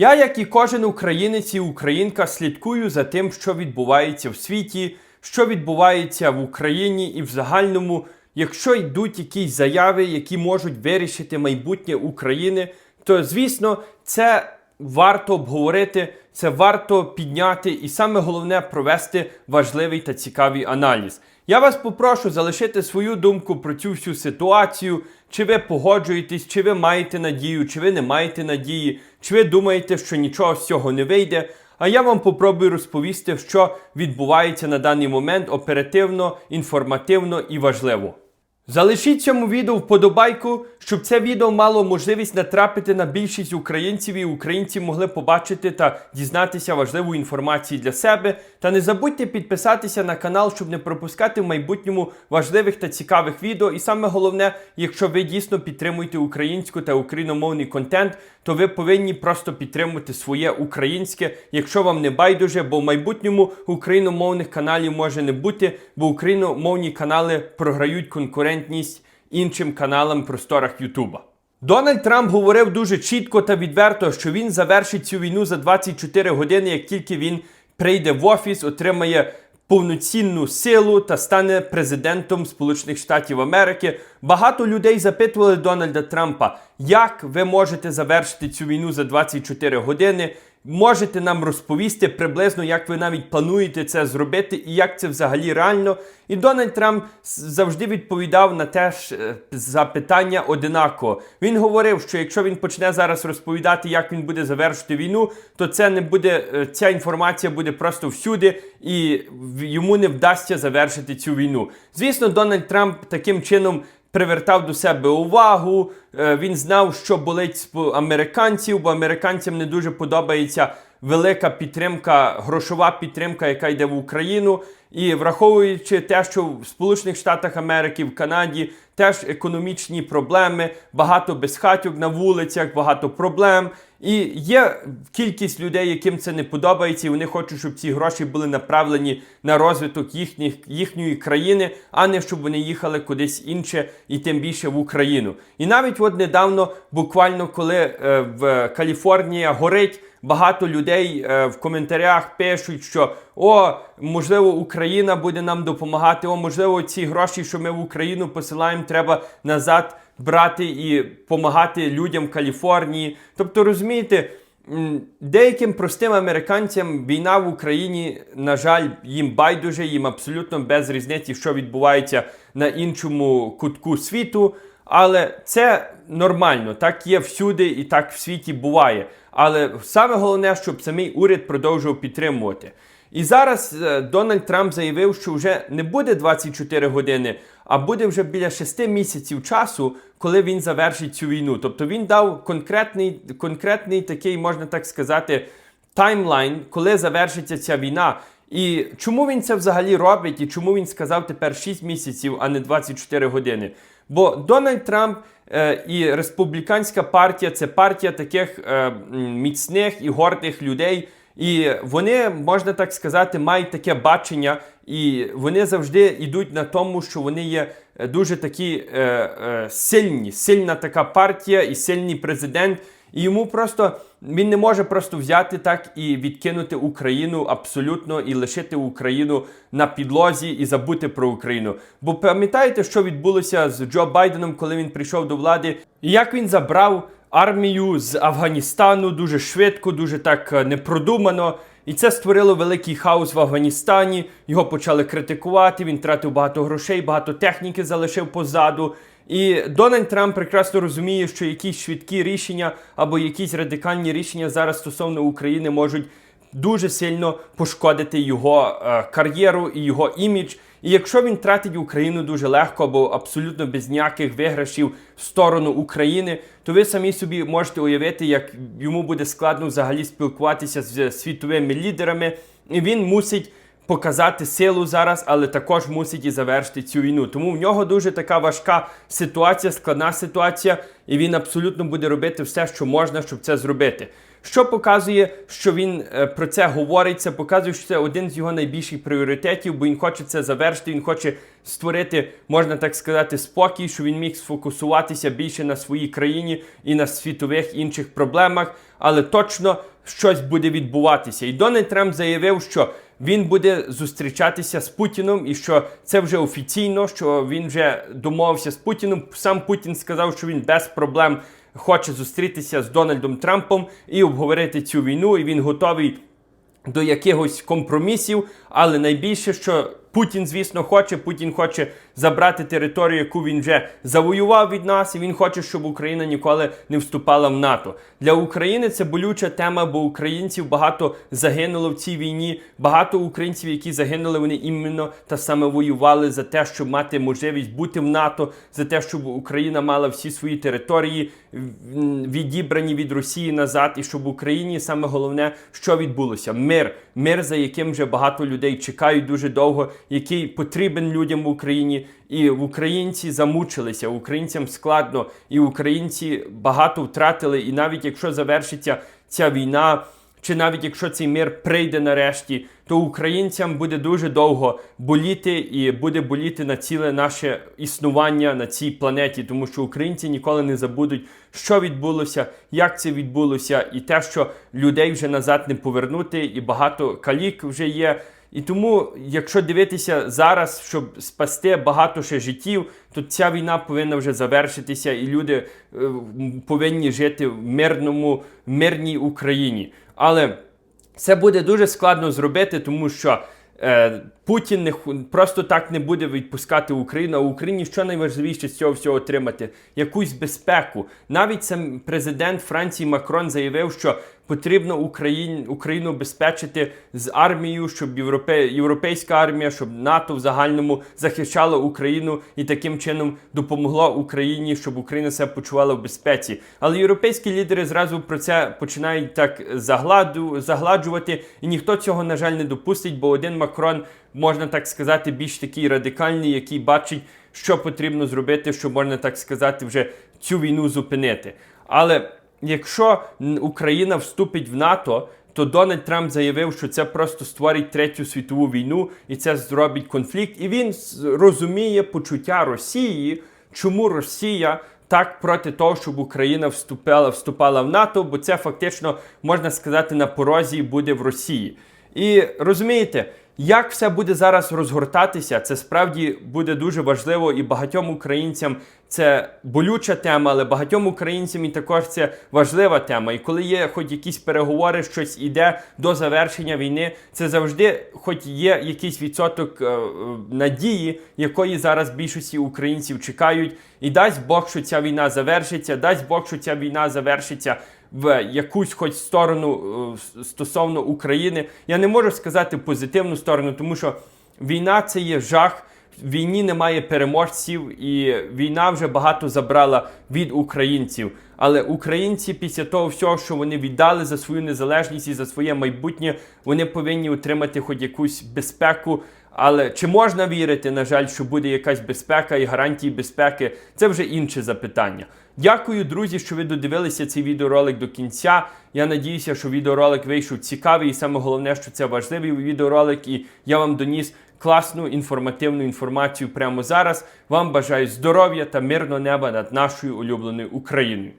Я, як і кожен українець і українка, слідкую за тим, що відбувається в світі, що відбувається в Україні і в загальному. Якщо йдуть якісь заяви, які можуть вирішити майбутнє України, то звісно це варто обговорити, це варто підняти, і саме головне провести важливий та цікавий аналіз. Я вас попрошу залишити свою думку про цю всю ситуацію. Чи ви погоджуєтесь, чи ви маєте надію, чи ви не маєте надії, чи ви думаєте, що нічого з цього не вийде. А я вам попробую розповісти, що відбувається на даний момент оперативно, інформативно і важливо. Залишіть цьому відео вподобайку, щоб це відео мало можливість натрапити на більшість українців і українці могли побачити та дізнатися важливу інформацію для себе. Та не забудьте підписатися на канал, щоб не пропускати в майбутньому важливих та цікавих відео. І саме головне, якщо ви дійсно підтримуєте українську та україномовний контент, то ви повинні просто підтримувати своє українське, якщо вам не байдуже, бо в майбутньому україномовних каналів може не бути, бо україномовні канали програють конкурентність іншим каналам в просторах Ютуба. Дональд Трамп говорив дуже чітко та відверто, що він завершить цю війну за 24 години, як тільки він прийде в офіс, отримає повноцінну силу та стане президентом Сполучених Штатів Америки. Багато людей запитували Дональда Трампа, як ви можете завершити цю війну за 24 години. Можете нам розповісти приблизно, як ви навіть плануєте це зробити, і як це взагалі реально. І Дональд Трамп завжди відповідав на те ж е, запитання одинаково. Він говорив, що якщо він почне зараз розповідати, як він буде завершити війну, то це не буде е, ця інформація буде просто всюди, і йому не вдасться завершити цю війну. Звісно, Дональд Трамп таким чином привертав до себе увагу. е, Він знав, що болить американців, бо американцям не дуже подобається велика підтримка, грошова підтримка, яка йде в Україну. І враховуючи те, що в Сполучених Штатах Америки, в Канаді теж економічні проблеми, багато безхатьок на вулицях, багато проблем. І є кількість людей, яким це не подобається, і вони хочуть, щоб ці гроші були направлені на розвиток їхніх, їхньої країни, а не щоб вони їхали кудись інше і тим більше в Україну. І навіть от недавно, буквально коли е, в Каліфорнії горить. Багато людей е, в коментарях пишуть, що о, можливо, Україна буде нам допомагати. О, можливо, ці гроші, що ми в Україну посилаємо, треба назад брати і допомагати людям в Каліфорнії. Тобто, розумієте, деяким простим американцям війна в Україні, на жаль, їм байдуже, їм абсолютно без різниці, що відбувається на іншому кутку світу. Але це нормально, так є всюди і так в світі буває. Але саме головне, щоб самий уряд продовжував підтримувати. І зараз е, Дональд Трамп заявив, що вже не буде 24 години, а буде вже біля 6 місяців часу, коли він завершить цю війну. Тобто він дав конкретний, конкретний такий, можна так сказати, таймлайн, коли завершиться ця війна. І чому він це взагалі робить, і чому він сказав тепер 6 місяців, а не 24 години? Бо Дональд Трамп е, і республіканська партія це партія таких е, міцних і гордих людей. І вони, можна так сказати, мають таке бачення, і вони завжди йдуть на тому, що вони є е, дуже такі е, е, сильні, сильна така партія і сильний президент. І йому просто він не може просто взяти так і відкинути Україну абсолютно і лишити Україну на підлозі і забути про Україну. Бо пам'ятаєте, що відбулося з Джо Байденом, коли він прийшов до влади, і як він забрав армію з Афганістану дуже швидко, дуже так е, непродумано. І це створило великий хаос в Афганістані. Його почали критикувати. Він тратив багато грошей, багато техніки залишив позаду. І Дональд Трамп прекрасно розуміє, що якісь швидкі рішення або якісь радикальні рішення зараз стосовно України можуть дуже сильно пошкодити його е, кар'єру і його імідж. І якщо він тратить Україну дуже легко або абсолютно без ніяких виграшів в сторону України, то ви самі собі можете уявити, як йому буде складно взагалі спілкуватися з світовими лідерами, і він мусить показати силу зараз, але також мусить і завершити цю війну. Тому в нього дуже така важка ситуація, складна ситуація, і він абсолютно буде робити все, що можна, щоб це зробити. Що показує, що він е, про це говорить, це показує, що це один з його найбільших пріоритетів, бо він хоче це завершити, він хоче створити, можна так сказати, спокій, що він міг сфокусуватися більше на своїй країні і на світових інших проблемах. але точно щось буде відбуватися. І Дональд Трамп заявив, що він буде зустрічатися з Путіном, і що це вже офіційно, що він вже домовився з Путіном. Сам Путін сказав, що він без проблем хоче зустрітися з Дональдом Трампом і обговорити цю війну. І він готовий до якихось компромісів, але найбільше, що Путін, звісно, хоче. Путін хоче забрати територію, яку він вже завоював від нас, і він хоче, щоб Україна ніколи не вступала в НАТО. Для України це болюча тема, бо українців багато загинуло в цій війні. Багато українців, які загинули, вони іменно та саме воювали за те, щоб мати можливість бути в НАТО, за те, щоб Україна мала всі свої території відібрані від Росії назад, і щоб в Україні саме головне, що відбулося: мир, мир, за яким вже багато людей чекають дуже довго, який потрібен людям в Україні. І українці замучилися, українцям складно, і українці багато втратили. І навіть якщо завершиться ця війна, чи навіть якщо цей мир прийде нарешті, то українцям буде дуже довго боліти і буде боліти на ціле наше існування на цій планеті, тому що українці ніколи не забудуть, що відбулося, як це відбулося, і те, що людей вже назад не повернути, і багато калік вже є. І тому, якщо дивитися зараз, щоб спасти багато ще життів, то ця війна повинна вже завершитися, і люди е, повинні жити в мирному, мирній Україні. Але це буде дуже складно зробити, тому що е, Путін не просто так не буде відпускати Україну. А Україні що найважливіше з цього всього отримати? Якусь безпеку. Навіть сам президент Франції Макрон заявив, що потрібно Україн, Україну безпечити з армією, щоб європе, європейська армія, щоб НАТО в загальному захищало Україну і таким чином допомогло Україні, щоб Україна себе почувала в безпеці. Але європейські лідери зразу про це починають так загладу, загладжувати, і ніхто цього, на жаль, не допустить, бо один Макрон, можна так сказати, більш такий радикальний, який бачить, що потрібно зробити, щоб можна так сказати, вже цю війну зупинити. Але якщо Україна вступить в НАТО, то Дональд Трамп заявив, що це просто створить третю світову війну і це зробить конфлікт. І він розуміє почуття Росії, чому Росія так проти того, щоб Україна вступила, вступала в НАТО, бо це фактично можна сказати на порозі буде в Росії. І розумієте, як все буде зараз розгортатися, це справді буде дуже важливо і багатьом українцям це болюча тема, але багатьом українцям і також це важлива тема. І коли є хоч якісь переговори, щось іде до завершення війни, це завжди, хоч є якийсь відсоток е, е, надії, якої зараз більшості українців чекають. І дасть Бог, що ця війна завершиться, дасть Бог, що ця війна завершиться в якусь хоч сторону е, стосовно України. Я не можу сказати позитивну сторону, тому що війна це є жах. Війні немає переможців, і війна вже багато забрала від українців. Але українці після того всього, що вони віддали за свою незалежність і за своє майбутнє, вони повинні отримати хоч якусь безпеку. Але чи можна вірити, на жаль, що буде якась безпека і гарантії безпеки, це вже інше запитання. Дякую, друзі, що ви додивилися цей відеоролик до кінця. Я надіюся, що відеоролик вийшов цікавий, і саме головне, що це важливий відеоролик, і я вам доніс класну інформативну інформацію прямо зараз. Вам бажаю здоров'я та мирного неба над нашою улюбленою Україною.